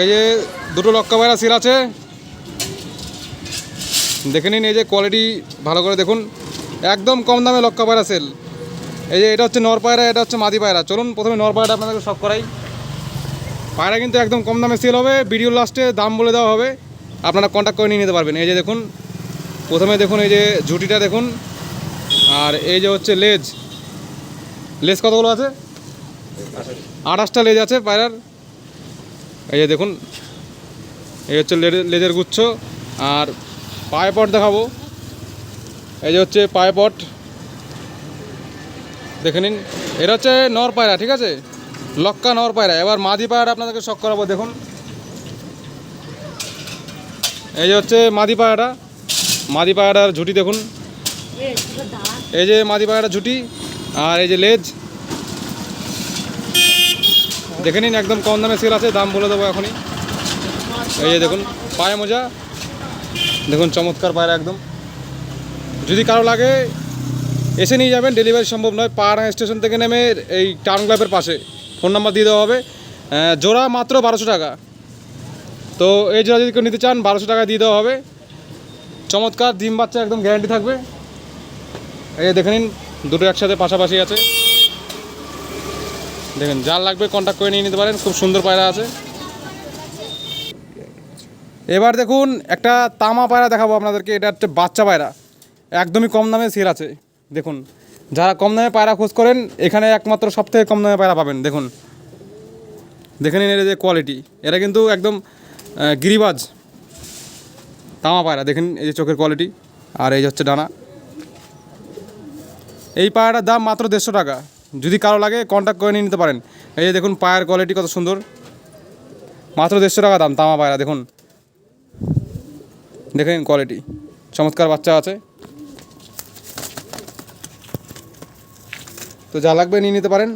এই যে দুটো লক্কা বাইরা সিল আছে। দেখে নিন এই যে কোয়ালিটি ভালো করে দেখুন। একদম কম দামে লক্কা পায়রা সেল এই যে এটা হচ্ছে নর পায়রা, এটা হচ্ছে মাদি পায়রা। চলুন প্রথমে নর পায়রাটা আপনাদেরকে সব করাই। পায়রা কিন্তু একদম কম দামে সেল হবে। ভিডিও লাস্টে দাম বলে দেওয়া হবে। আপনারা কন্ট্যাক্ট করে নিয়ে নিতে পারবেন। এই যে দেখুন, প্রথমে দেখুন এই যে ঝুটিটা দেখুন। আর এই যে হচ্ছে লেজ। লেজ কতগুলো আছে? আঠাশটা লেজ আছে পায়রার। এই যে দেখুন, এই হচ্ছে লেজের- গুচ্ছ, আর পায়ে পট দেখাবো। এই যে হচ্ছে পায়ে পট। দেখে নিন এটা হচ্ছে নর পায়রা, ঠিক আছে? লক্কা নর পায়রা। এবার মাদি পায়রা আপনাদেরকে শখ করাবো, দেখুন। এই যে হচ্ছে মাদি পায়রাটা। মাদি পায়রাটার ঝুটি দেখুন। এই যে মাদি পায়রাটার ঝুটি, আর এই যে লেজ। দেখে নিন, একদম কম দামে সেল আছে, দাম বলে দেবো এখনই। এই যে দেখুন, পায়ে মোজা। দেখুন, চমৎকার পায়রা একদম। যদি কারও লাগে, এসে নিয়ে যাবেন ডেলিভারি সম্ভব নয়। পাহাড়া স্টেশন থেকে নেমে এই টাউন ক্লাবের পাশে। ফোন নাম্বার দিয়ে দেওয়া হবে। জোড়া মাত্র বারোশো টাকা। তো এই জোড়া যদি কেউ নিতে চান, বারোশো টাকা দিয়ে দেওয়া হবে। চমৎকার, ডিম বাচ্চা একদম গ্যারান্টি থাকবে। এই দেখে নিন, দুটো একসাথে পাশাপাশি আছে। দেখেন, যার লাগবে কন্ট্যাক্ট করে নিয়ে নিতে পারেন, খুব সুন্দর পায়রা আছে। এবার দেখুন, একটা তামা পায়রা দেখাবো আপনাদেরকে, এটা হচ্ছে বাচ্চা পায়রা। একদমই কম দামে সেল আছে, দেখুন। যারা কম দামে পায়রা খোঁজ করেন, এখানে একমাত্র সব থেকে কম দামে পায়রা পাবেন, দেখুন। দেখে নিন এর যে কোয়ালিটি এরা কিন্তু একদম গিরিবাজ। তামা পায়রা দেখেন এই যে চোখের কোয়ালিটি আর এই হচ্ছে ডানা। এই পায়রাটার দাম মাত্র দেড়শো টাকা। যদি কারও লাগে কন্ট্যাক্ট করে নিয়ে নিতে পারেন। এই যে দেখুন, পায়ের কোয়ালিটি কত সুন্দর। মাত্র দেড়শো টাকা দাম, তামা পায়রা, দেখুন। দেখে নিন কোয়ালিটি চমৎকার বাচ্চা আছে। তো যা লাগবে, নিয়ে নিতে পারেন।